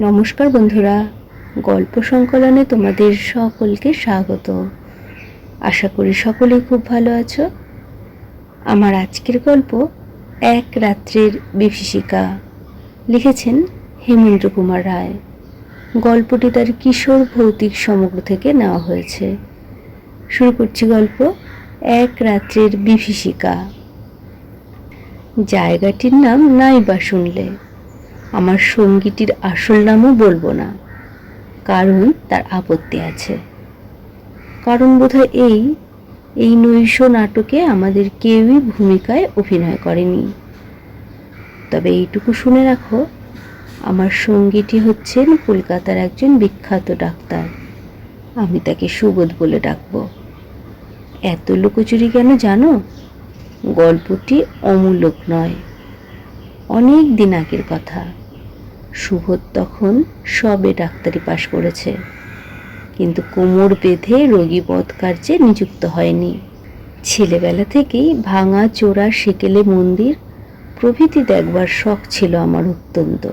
নমস্কার বন্ধুরা, গল্প সংকলনে তোমাদের সকলকে স্বাগত। আশা করি সকলেই খুব ভালো আছো। আমার আজকের গল্প এক রাত্রের বিভীষিকা। লিখেছেন হেমেন্দ্র কুমার রায়। গল্পটি তার কিশোর ভৌতিক সমগ্র থেকে নেওয়া হয়েছে। শুরু করছি গল্প এক রাত্রের বিভীষিকা। জায়গাটির নাম নাইবা শুনলে। আমার সঙ্গীটির আসল নামও বলব না, কারণ তার আপত্তি আছে। কারণ বোধহয় এই এই নৈশ নাটকে আমাদের কেউই ভূমিকায় অভিনয় করেনি। তবে এইটুকু শুনে রাখো, আমার সঙ্গীটি হচ্ছেন কলকাতার একজন বিখ্যাত ডাক্তার। আমি তাকে সুবোধ বলে ডাকবো। এত লুকোচুরি কেন জানো? গল্পটি অমূলক নয়, অনেক দিন আগের কথা। সুবোধ তখন সবে ডাক্তারি পাশ করেছে। কিন্তু কোমর বেঁধে রোগী বধ কার্যে নিযুক্ত হয়নি। ছেলেবেলা থেকেই ভাঙা চোরা সেকেলে মন্দির প্রভৃতি দেখবার শখ ছিল আমার অত্যন্ত।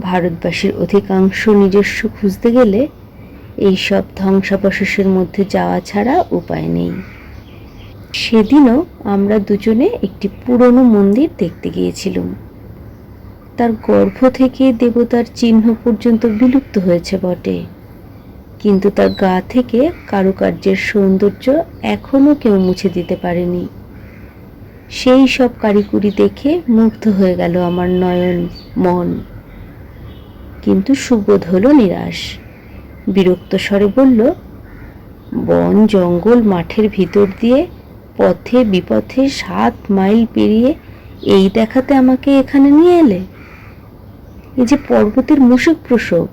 ভারতবাসীর অধিকাংশ নিজস্ব খুঁজতে গেলে এই সব ধ্বংসাবশেষের মধ্যে যাওয়া ছাড়া উপায় নেই। সেদিনও আমরা দুজনে একটি পুরনো মন্দির দেখতে গিয়েছিলাম। তার গর্ভ থেকে দেবতার চিহ্ন পর্যন্ত বিলুপ্ত হয়েছে বটে। কিন্তু তার গা থেকে কারুকার্যের সৌন্দর্য এখনও কেউ মুছে দিতে পারেনি। সেই সব কারিকুরি দেখে মুগ্ধ হয়ে গেল আমার নয়ন, মন। কিন্তু সুবোধ হলো নিরাশ। বিরক্ত স্বরে বলল, বন জঙ্গল মাঠের ভিতর দিয়ে পথে বিপথে সাত মাইল পেরিয়ে এই দেখাতে আমাকে এখানে নিয়ে এলে? এই যে পর্বতের মুসুক প্রসব।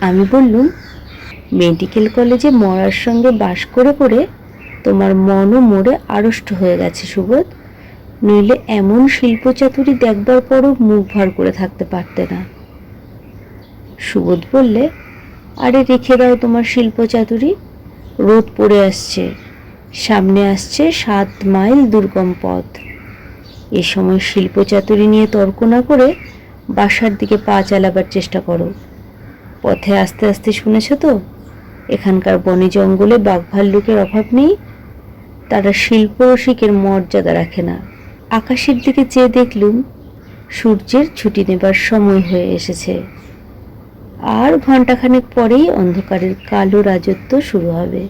আমি বললুম, মেডিকেল কলেজে মরার সঙ্গে বাস করে করে তোমার মনও মরে আড়ষ্ট হয়ে গেছে সুবোধ। নইলে এমন শিল্প শিল্পচাতুরি দেখবার পরও মুখ ভার করে থাকতে পারতে না। সুবোধ বললে, আরে রেখে দাও তোমার শিল্প শিল্পচাতুরি। রোদ পড়ে আসছে, সামনে আসছে সাত মাইল দুর্গম পথ। এ সময় শিল্পচাতুরি নিয়ে তর্ক না করে বাসার দিকে পা চালাবার চেষ্টা করো। পথে আস্তে আস্তে শুনেছ তো? এখানকার বনে জঙ্গলে বাঘ ভাল্লুকের অভাব নেই। তারা শিল্প রসিকের মর্যাদা রাখে না। আকাশের দিকে চেয়ে দেখলুম সূর্যের ছুটি নেবার সময় হয়ে এসেছে। আর ঘন্টাখানেক পরেই অন্ধকারের কালো রাজত্ব শুরু হবে।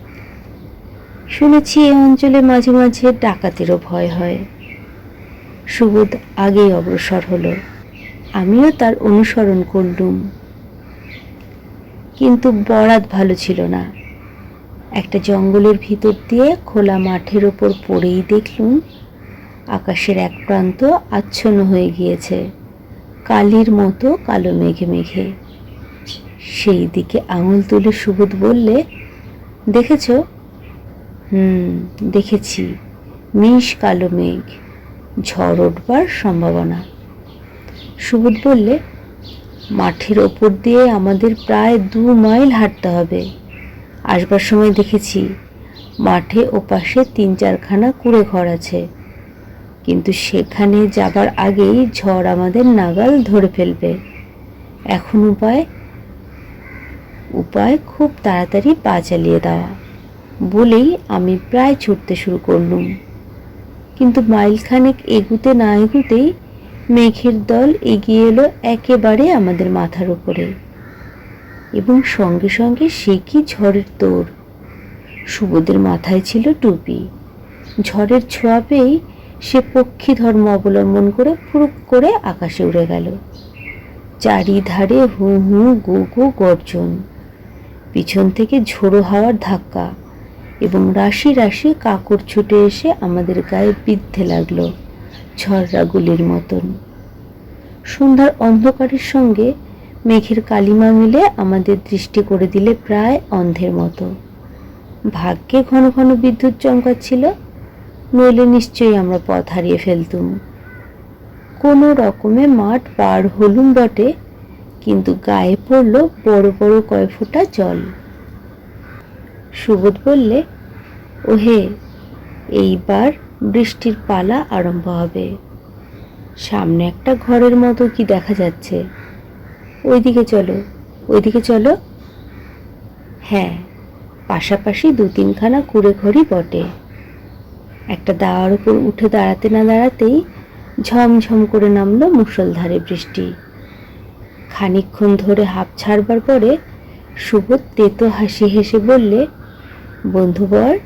শুনেছি এই অঞ্চলে মাঝে মাঝে ডাকাতেরও ভয় হয়। সুবোধ আগেই অগ্রসর হলো। আমিও তার অনুসরণ করলুম। কিন্তু বরাত ভালো ছিল না। একটা জঙ্গলের ভিতর দিয়ে খোলা মাঠের ওপর পড়েই দেখলুম, আকাশের এক প্রান্ত আচ্ছন্ন হয়ে গিয়েছে। কালির মতো কালো মেঘে মেঘে। সেই দিকে আঙুল তুলে সুবোধ বললে, দেখেছ? হুম, দেখেছি। মিশ কালো মেঘ। ঝড় উঠবার সম্ভাবনা। সুবোধ বললে, মাঠের ওপর দিয়ে আমাদের প্রায় দু মাইল হাঁটতে হবে। আসবার সময় দেখেছি, মাঠে ওপাশে তিন চারখানা কুড়ে ঘর আছে। কিন্তু সেখানে যাবার আগেই ঝড় আমাদের নাগাল ধরে ফেলবে। এখন উপায় উপায় খুব তাড়াতাড়ি পা চালিয়ে দেওয়া। বলেই আমি প্রায় ছুটতে শুরু করলুম। কিন্তু মাইলখানেক এগুতে না এগুতেই মেঘের দল এগিয়ে এলো একেবারে আমাদের মাথার উপরে। এবং সঙ্গে সঙ্গে সে কি ঝড়ের তোর? সুবোধের মাথায় ছিল টুপি। ঝড়ের ছোঁয়া পেয়েই সে পক্ষী ধর্ম অবলম্বন করে ফুরুক করে আকাশে উড়ে গেল। চারিধারে হু হু গু গু গর্জন। পিছন থেকে ঝোড়ো হাওয়ার ধাক্কা। এবং রাশি রাশি কাকড় ছুটে এসে আমাদের গায়ে বিদ্ধে লাগল ঝড়রা গুলির মতন। সন্ধ্যার অন্ধকারের সঙ্গে মেঘের কালিমা মিলে আমাদের দৃষ্টি করে দিলে প্রায় অন্ধের মতো। ভাগ্যে ঘন ঘন বিদ্যুৎ চমকাচ্ছিল নইলে নিশ্চয়ই আমরা পথ হারিয়ে ফেলতুম। কোনো রকমে মাঠ পার হলুম বটে, কিন্তু গায়ে পড়ল বড় বড় কয় ফোঁটা জল। সুবোধ বললে, ওহে, এইবার বৃষ্টির পালা আরম্ভ হবে। সামনে একটা ঘরের মতো কি দেখা যাচ্ছে? ওইদিকে চলো ওইদিকে চলো। হ্যাঁ পাশাপাশি দু তিনখানা কুড়ে ঘড়ি বটে। একটা দাওয়ার উপর উঠে দাঁড়াতে না দাঁড়াতেই ঝমঝম করে নামলো মুষলধারে বৃষ্টি। খানিকক্ষণ ধরে হাঁপ ছাড়বার পরে সুবোধ তেতো হাসি হেসে বললে বন্ধুবর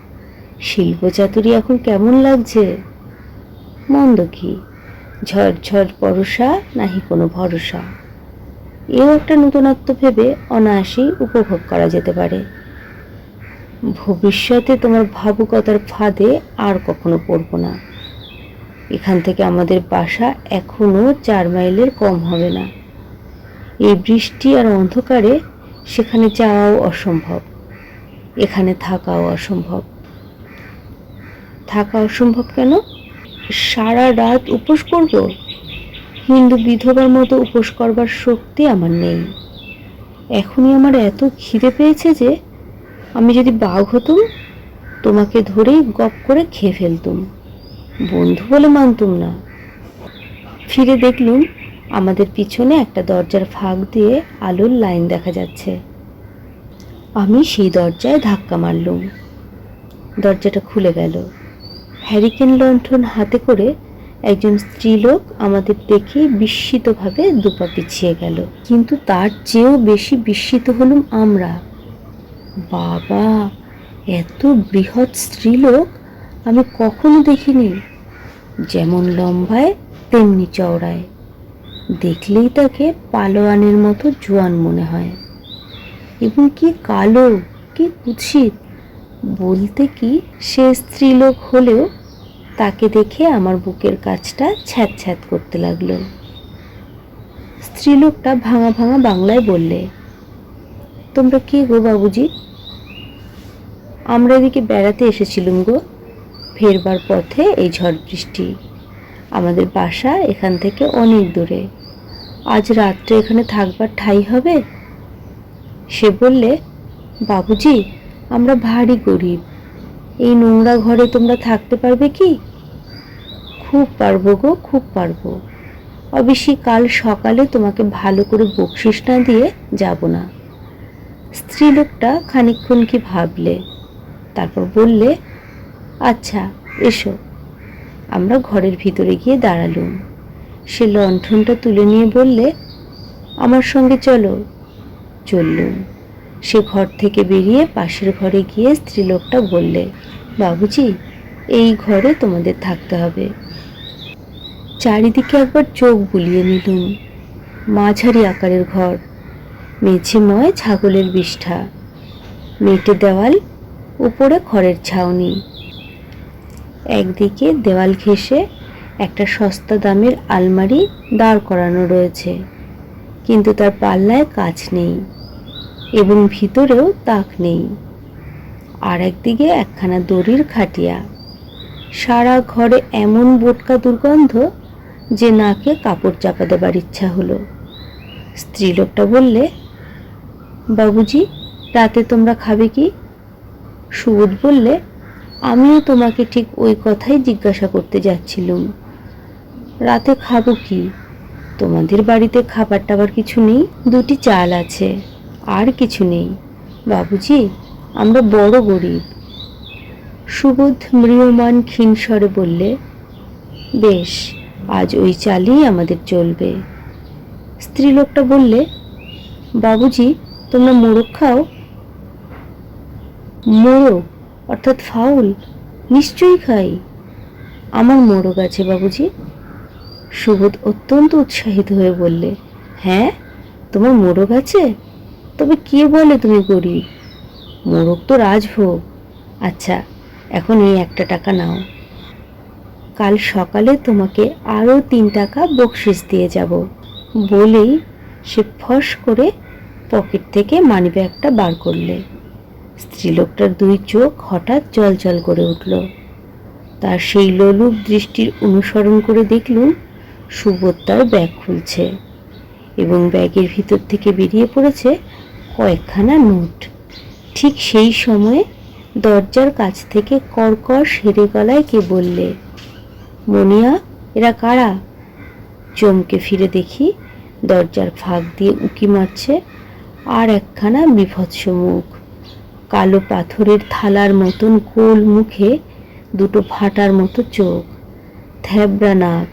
শিল্পচাতুরি এখন কেমন লাগছে? মন্দ কি? ঝড় পরশা, নাহি কোনো ভরসা। এও একটা নতুনত্ব ভেবে অনায়াসেই উপভোগ করা যেতে পারে। ভবিষ্যতে তোমার ভাবুকতার ফাঁদে আর কখনো পড়ব না। এখান থেকে আমাদের বাসা এখনও চার মাইলের কম হবে না। এই বৃষ্টি আর অন্ধকারে সেখানে যাওয়াও অসম্ভব। এখানে থাকাও অসম্ভব। থাকা অসম্ভব কেন? সারা রাত উপোস করব? হিন্দু বিধবার মতো উপোস করবার শক্তি আমার নেই। এখনই আমার এত খিদে পেয়েছে যে আমি যদি বাঘ হতুম, তোমাকে ধরেই গপ করে খেয়ে ফেলতুম। বন্ধু বলে মানতুম না। ফিরে দেখলুম আমাদের পিছনে একটা দরজার ফাঁক দিয়ে আলোর লাইন দেখা যাচ্ছে। আমি সেই দরজায় ধাক্কা মারলুম। দরজাটা খুলে গেল। হ্যারিকেন লণ্ঠন হাতে করে একজন স্ত্রীলোক আমাদের দেখে বিস্মিতভাবে দুপা পিছিয়ে গেল। কিন্তু তার চেয়েও বেশি বিস্মিত হলুম আমরা। বাবা, এত বৃহৎ স্ত্রীলোক আমি কখনো দেখিনি। যেমন লম্বায়, তেমনি চওড়ায়। দেখলেই তাকে পালোয়ানের মতো জোয়ান মনে হয়। এবং কি কালো, কি কুৎসিত। বলতে কি সে স্ত্রীলোক হলেও তাকে দেখে আমার বুকের কাজটা ছ্যাঁত ছ্যাঁত করতে লাগল। স্ত্রীলোকটা ভাঙা ভাঙা বাংলায় বললে, তোমরা কে গো বাবুজি? আমরা এদিকে বেড়াতে এসেছিলুম গো। ফেরবার পথে এই ঝড় বৃষ্টি। আমাদের বাসা এখান থেকে অনেক দূরে। আজ রাত্রে এখানে থাকবার ঠাই হবে? সে বললে, বাবুজি, আমরা ভারী গরিব। এই নোংরা ঘরে তোমরা থাকতে পারবে কি? খুব পারব গো, খুব পারব। অবশ্যই কাল সকালে তোমাকে ভালো করে বকশিস না দিয়ে যাব না। স্ত্রীলোকটা খানিকক্ষণ কি ভাবলে, তারপর বললে আচ্ছা এসো। আমরা ঘরের ভিতরে গিয়ে দাঁড়ালুম। সে লণ্ঠনটা তুলে নিয়ে বললে, আমার সঙ্গে চলো চললুম। সে ঘর থেকে বেরিয়ে পাশের ঘরে গিয়ে স্ত্রীলোকটা বললে, বাবুজি, এই ঘরে তোমাদের থাকতে হবে। চারিদিকে একবার চোখ বুলিয়ে নিলুম। মাঝারি আকারের ঘর, মেঝেময় ছাগলের বিষ্ঠা, মেটে দেওয়াল, উপরে খড়ের ছাউনি। একদিকে দেওয়াল ঘেঁষে একটা সস্তা দামের আলমারি দাঁড় করানো রয়েছে, কিন্তু তার পাল্লায় কাজ নেই। এবং ভিতরেও তাক নেই। আর একদিকে একখানা দড়ির খাটিয়া। সারা ঘরে এমন বোটকা দুর্গন্ধ যে নাকে কাপড় চাপা দেবার ইচ্ছা হলো। স্ত্রীলোকটা বললে, বাবুজি, রাতে তোমরা খাবে কি? সুবোধ বললে, আমিও তোমাকে ঠিক ওই কথাই জিজ্ঞাসা করতে যাচ্ছিলুম। রাতে খাব কি? তোমাদের বাড়িতে খাবার টাবার কিছু নেই, দুটি চাল আছে। আর কিছু নেই। বাবুজি, আমরা বড় গরিব। সুবোধ মৃয়মান ক্ষীণস্বরে বললে, বেশ, আজ ওই চালই আমাদের চলবে। স্ত্রীলোকটা বললে, বাবুজি, তোমরা মোরগ খাও? মোরগ, অর্থাৎ ফাউল, নিশ্চয়ই খাই। আমার মোরগ আছে, বাবুজি। সুবোধ অত্যন্ত উৎসাহিত হয়ে বললে হ্যাঁ তোমার মোরগ আছে? তবে কে বলে তুমি গরিব মোরগ তো রাজভোগ। আচ্ছা এখন এই একটা টাকা নাও। কাল সকালে তোমাকে আরও তিন টাকা বকশিস দিয়ে যাব। বলেই সে ফস করে পকেট থেকে মানিব্যাগটা বার করলে। স্ত্রীলোকটার দুই চোখ হঠাৎ জল করে উঠল। তার সেই লোলুপ দৃষ্টির অনুসরণ করে দেখলুম সুবোধ তার ব্যাগ খুলছে এবং ব্যাগের ভিতর থেকে বেরিয়ে পড়েছে কয়েকখানা নোট। ঠিক সেই সময়ে দরজার কাছ থেকে কর্কর সেরে গলায় কে বললে, মনিয়া, এরা কারা? চমকে ফিরে দেখি দরজার ফাঁক দিয়ে উঁকি মারছে আর একখানা বিভৎস মুখ। কালো পাথরের থালার মতন গোল মুখে দুটো ফাটার মতো চোখ, থ্যাবড়া নাক,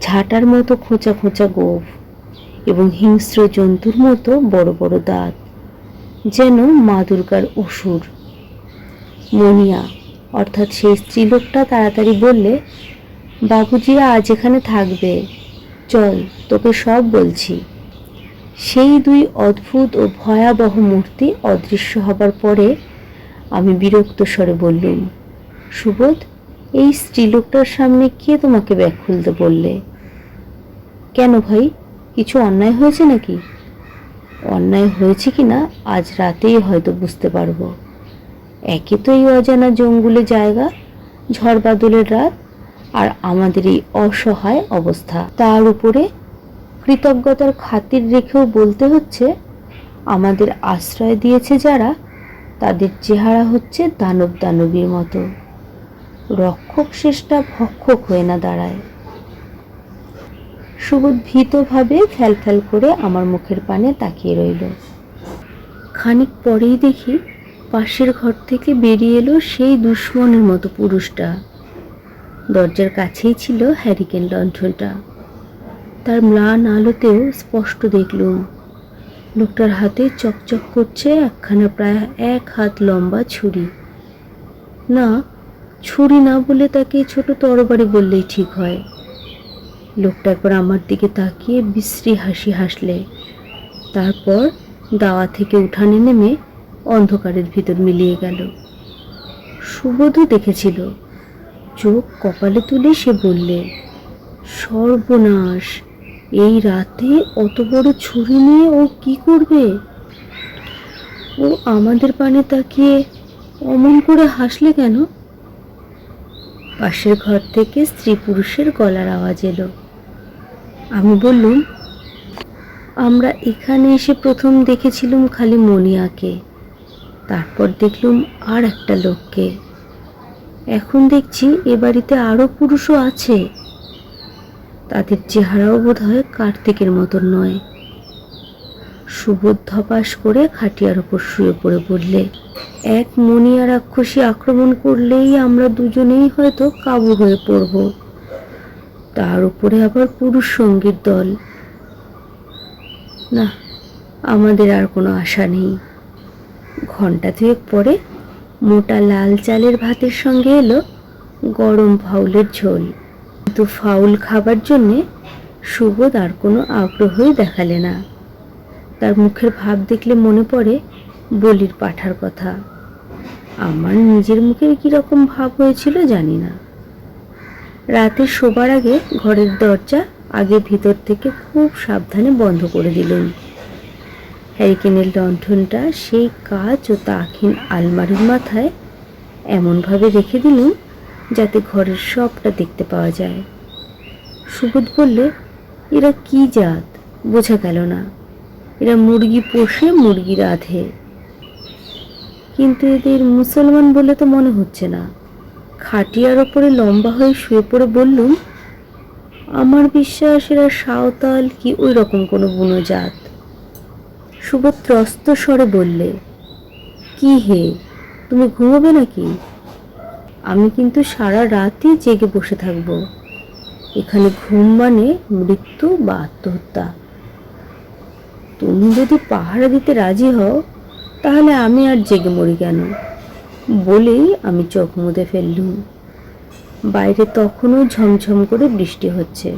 ঝাঁটার মতো খোঁচা খোঁচা গোফ। এবং হিংস্র জন্তুর মতো বড় বড় দাঁত, যেন মা দুর্গার অসুর। মনিয়া, অর্থাৎ সেই স্ত্রীলোকটা তাড়াতাড়ি বললে, বাবুজিরা আজ এখানে থাকবে। চল, তোকে সব বলছি। সেই দুই অদ্ভুত ও ভয়াবহ মূর্তি অদৃশ্য হবার পরে আমি বিরক্ত স্বরে বললুম, সুবোধ, এই স্ত্রীলোকটার সামনে কে তোমাকে ব্যাগ খুলতে বললে? কেন ভাই? কিছু অন্যায় হয়েছে নাকি? অন্যায় হয়েছে কি না আজ রাতেই হয়তো বুঝতে পারব। একে তো এই অজানা জঙ্গলে জায়গা, ঝড় বাদলের রাত আর আমাদের এই অসহায় অবস্থা। তার উপরে কৃতজ্ঞতার খাতির রেখেও বলতে হচ্ছে, আমাদের আশ্রয় দিয়েছে যারা, তাদের চেহারা হচ্ছে দানব দানবীর মতো। রক্ষক শেষটা ভক্ষক হয়ে না দাঁড়ায়। সুবোধ ভীতভাবে ফ্যাল ফ্যাল করে আমার মুখের পানে তাকিয়ে রইল। খানিক পরেই দেখি পাশের ঘর থেকে বেরিয়ে এলো সেই দুশ্মনের মতো পুরুষটা। দরজার কাছেই ছিল হ্যারিকেন লণ্ঠনটা। তার ম্লান আলোতেও স্পষ্ট দেখলুম। লোকটার হাতে চকচক করছে একখানা প্রায় এক হাত লম্বা ছুরি। না ছুরি না বলে তাকে ছোট তরবারি বললেই ঠিক হয়। লোকটা একবার আমার দিকে তাকিয়ে বিশ্রী হাসি হাসলে। তারপর দাওয়া থেকে উঠানে নেমে অন্ধকারের ভিতর মিলিয়ে গেল। সুবোধও দেখেছিল। চোখ কপালে তুলে সে বললে, সর্বনাশ, এই রাতে অত বড় ছুরি নিয়ে ও কি করবে? ও আমাদের পানে তাকিয়ে অমন করে হাসলে কেন? পাশের ঘর থেকে স্ত্রী পুরুষের গলার আওয়াজ এলো। আমি বললুম, আমরা এখানে এসে প্রথম দেখেছিলুম খালি মনিয়াকে, তারপর দেখলুম আর একটা লোককে। এখন দেখছি এ বাড়িতে আরও পুরুষও আছে। তাদের চেহারাও বোধ হয় কার্তিকের মতন নয়। সুবোধ ধপাস করে খাটিয়ার ওপর শুয়ে পড়ে বললে এক মনিয়া রাক্ষসী আক্রমণ করলেই আমরা দুজনেই হয়তো কাবু হয়ে পড়ব। তার উপরে আবার পুরুষ সঙ্গীর দল। না, আমাদের আর কোনো আশা নেই। ঘণ্টা দুয়েক পরে মোটা লাল চালের ভাতের সঙ্গে এলো গরম ফাউলের ঝোল। কিন্তু ফাউল খাবার জন্যে সুবোধ আর কোনো আগ্রহই দেখালে না। তার মুখের ভাব দেখলে মনে পড়ে বলির পাঠার কথা। আমার নিজের মুখের কীরকম ভাব হয়েছিল জানি না। রাতে শোবার আগে ঘরের দরজা আগে ভিতর থেকে খুব সাবধানে বন্ধ করে দিলেন। হ্যারিকেনের লণ্ঠনটা সেই কাজ ও তাখিন আলমারির মাথায় এমনভাবে রেখে দিলুম যাতে ঘরের সবটা দেখতে পাওয়া যায়। সুবোধ বললে, এরা কি জাত? বোঝা গেল না। এরা মুরগি পোষে, মুরগি রাধে। কিন্তু এদের মুসলমান বলে তো মনে হচ্ছে না। খাটিয়ার ওপরে লম্বা হয়ে শুয়ে পড়ে বললুম, আমার বিশ্বাস এরা সাঁওতাল কি ওই রকম কোনো বুনো জাত সুবোধ স্বরে বললে, কি হে, তুমি ঘুমোবে নাকি? আমি কিন্তু সারা রাতই জেগে বসে থাকব। এখানে ঘুম মানে মৃত্যু বা আত্মহত্যা। তুমি যদি পাহারা দিতে রাজি হও, তাহলে আমি আর জেগে মরি কেন? বলেই আমি চোখ মুদে ফেললুম। বাইরে তখনও ঝমঝম করে বৃষ্টি হচ্ছে।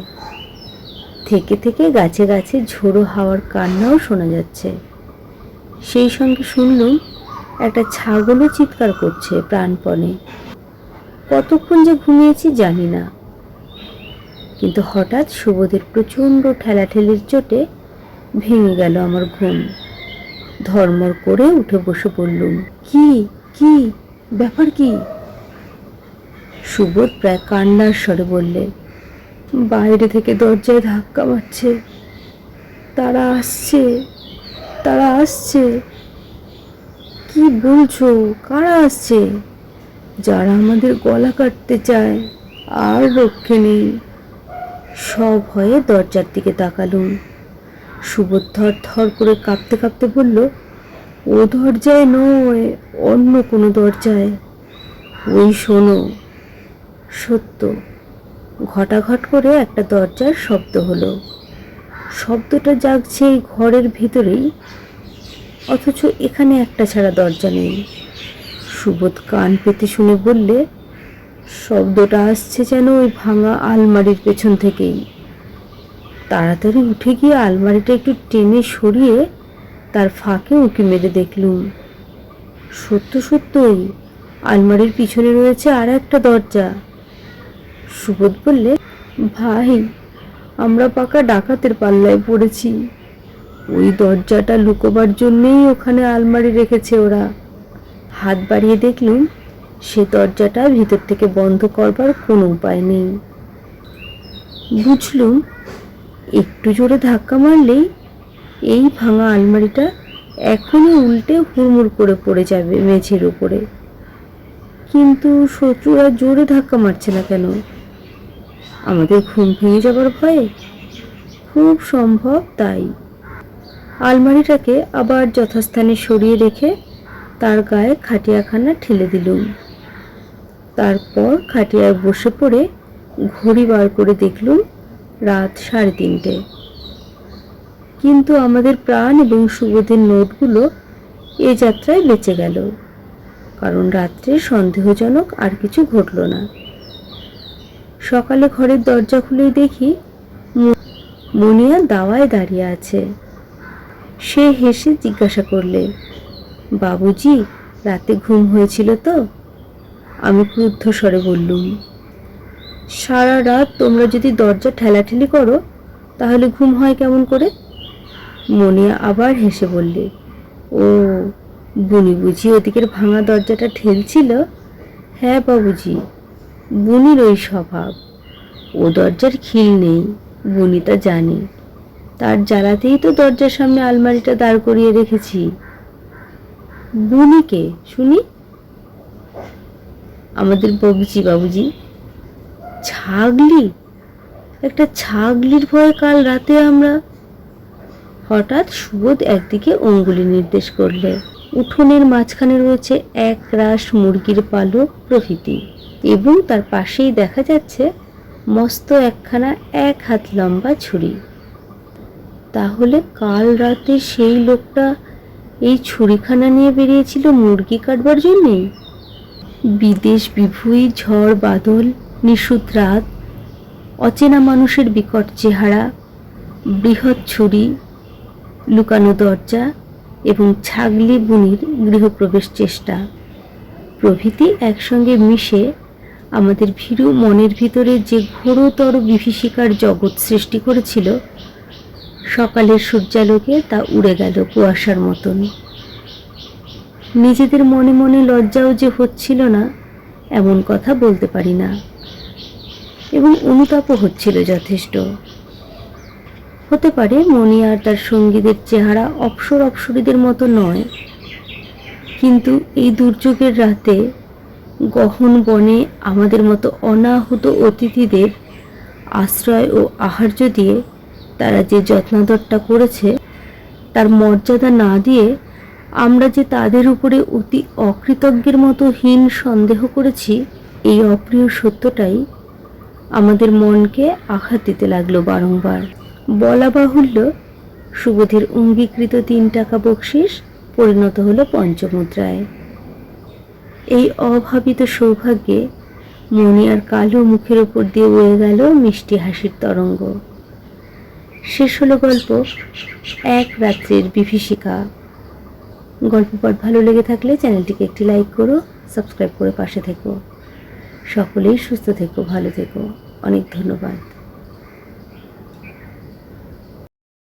থেকে থেকে গাছে গাছে ঝোড়ো হাওয়ার কান্নাও শোনা যাচ্ছে। সেই সঙ্গে শুনলুম, একটা ছাগলও চিৎকার করছে প্রাণপণে। কতক্ষণ যে ঘুমিয়েছি জানি না। কিন্তু হঠাৎ সুবোধের প্রচণ্ড ঠেলাঠেলির চোটে ভেঙে গেল আমার ঘুম। ধর্মর করে উঠে বসে পড়লুম। কি? কি? ব্যাপার কি? সুবোধ প্রায় কান্নার স্বরে বললে, বাইরে থেকে দরজায় ধাক্কা মারছে। তারা আসছে তারা আসছে। কি বলছো? কারা আসছে? যারা আমাদের গলা কাটতে চায়, আর রক্ষে নেই। সব হয়ে দরজার দিকে তাকালুম। সুবোধ থর থর করে কাঁপতে কাঁপতে বলল ও দরজায় নয়, অন্য কোনো দরজায়। ওই শোনো, সত্য। ঘটাঘট করে একটা দরজার শব্দ হলো। শব্দটা জাগছে এই ঘরের ভিতরেই, অথচ এখানে একটা ছাড়া দরজা নেই। সুবোধ কান পেতে শুনে বললে, শব্দটা আসছে যেন ওই ভাঙা আলমারির পেছন থেকেই। তাড়াতাড়ি উঠে গিয়ে আলমারিটা একটু টেনে সরিয়ে তার ফাঁকে উঁকি মেরে দেখলুম। সত্য সত্যই, আলমারির পিছনে রয়েছে আর একটা দরজা। সুবোধ বললে, ভাই, আমরা পাকা ডাকাতের পাল্লায় পড়েছি। ওই দরজাটা লুকোবার জন্যেই ওখানে আলমারি রেখেছে ওরা। হাত বাড়িয়ে দেখলুম, সে দরজাটা ভিতর থেকে বন্ধ করবার কোনো উপায় নেই। বুঝলুম, একটু জোরে ধাক্কা মারলেই এই ভাঙা আলমারিটা এখনই উল্টে হুড়মুড় করে পড়ে যাবে মেঝের উপরে। কিন্তু শত্রুরা জোরে ধাক্কা মারছে না কেন? আমাদের ঘুম ভেঙে যাবার ভয়ে? খুব সম্ভব তাই। আলমারিটাকে আবার যথাস্থানে সরিয়ে রেখে তার গায়ে খাটিয়াখানা ঠেলে দিলুম। তারপর খাটিয়ায় বসে পড়ে ঘড়ি বার করে দেখলুম রাত সাড়ে তিনটে। কিন্তু আমাদের প্রাণ এবং সুবোধের নোটগুলো এ যাত্রায় বেঁচে গেল। কারণ রাত্রে সন্দেহজনক আর কিছু ঘটল না। সকালে ঘরের দরজা খুলেই দেখি মুনিয়া দাওয়ায় দাঁড়িয়ে আছে। সে হেসে জিজ্ঞাসা করলে, বাবুজি, রাতে ঘুম হয়েছিল তো? আমি ক্রুদ্ধ স্বরে বললুম, সারা রাত তোমরা যদি দরজা ঠেলাঠেলি করো, তাহলে ঘুম হয় কেমন করে? মনিয়া আবার হেসে বললে, ও, বুনি বুঝি ওদিকের ভাঙা দরজাটা ঠেলছিল? হ্যাঁ বাবুজি, বুনির ওই স্বভাব। ও দরজার খিল নেই, বুনি তা জানে। তার জ্বালাতেই তো দরজার সামনে আলমারিটা দাঁড় করিয়ে রেখেছি। বুনিকে, শুনি? আমাদের বাবুজি বাবুজি, ছাগলি? একটা ছাগলির ভয়ে কাল রাতে আমরা হঠাৎ সুবোধ একদিকে অঙ্গুলি নির্দেশ করলে। উঠোনের মাঝখানে রয়েছে এক রাশ মুরগির পালক প্রভৃতি এবং তার পাশেই দেখা যাচ্ছে মস্ত একখানা এক হাত লম্বা ছুরি। তাহলে কাল রাতে সেই লোকটা এই ছুরিখানা নিয়ে বেরিয়েছিল মুরগি কাটবার জন্যেই বিদেশ বিভুই, ঝড়, বাদল, নিশুত রাত, অচেনা মানুষের বিকট চেহারা, বৃহৎ ছুরি লুকানো দরজা এবং ছাগলি বুনির গৃহপ্রবেশ চেষ্টা। প্রভৃতি একসঙ্গে মিশে আমাদের ভীরু মনের ভিতরে যে ঘোরতর বিভীষিকার জগৎ সৃষ্টি করেছিল, সকালের সূর্যালোকে তা উড়ে গেল কুয়াশার মতন। নিজেদের মনে মনে লজ্জাও যে হচ্ছিল না, এমন কথা বলতে পারি না। এবং অনুতাপও হচ্ছিল যথেষ্ট। হতে পারে মনি আর তার সঙ্গীদের চেহারা অপসর অপসরীদের মতো নয়। কিন্তু এই দুর্যোগের রাতে গহন বনে আমাদের মতো অনাহুত অতিথিদের আশ্রয় ও আহার্য দিয়ে তারা যে যত্নাদরটা করেছে, তার মর্যাদা না দিয়ে আমরা যে তাদের উপরে অতি অকৃতজ্ঞের মতো হীন সন্দেহ করেছি, এই অপ্রিয় সত্যটাই আমাদের মনকে আঘাত দিতে লাগল বারংবার। বলা বাহুল্য, সুবোধের অঙ্গীকৃত তিন টাকা বকশিস পরিণত হলো পঞ্চমুদ্রায়। এই অভাবিত সৌভাগ্যে মনি আর কালো মুখের ওপর দিয়ে বয়ে গেল মিষ্টি হাসির তরঙ্গ। শেষ হলো গল্প এক রাত্রের বিভীষিকা। গল্প পাঠ ভালো লেগে থাকলে চ্যানেলটিকে একটি লাইক করো, সাবস্ক্রাইব করে পাশে থেকো। সকলেই সুস্থ থেকো, ভালো থেকো। অনেক ধন্যবাদ।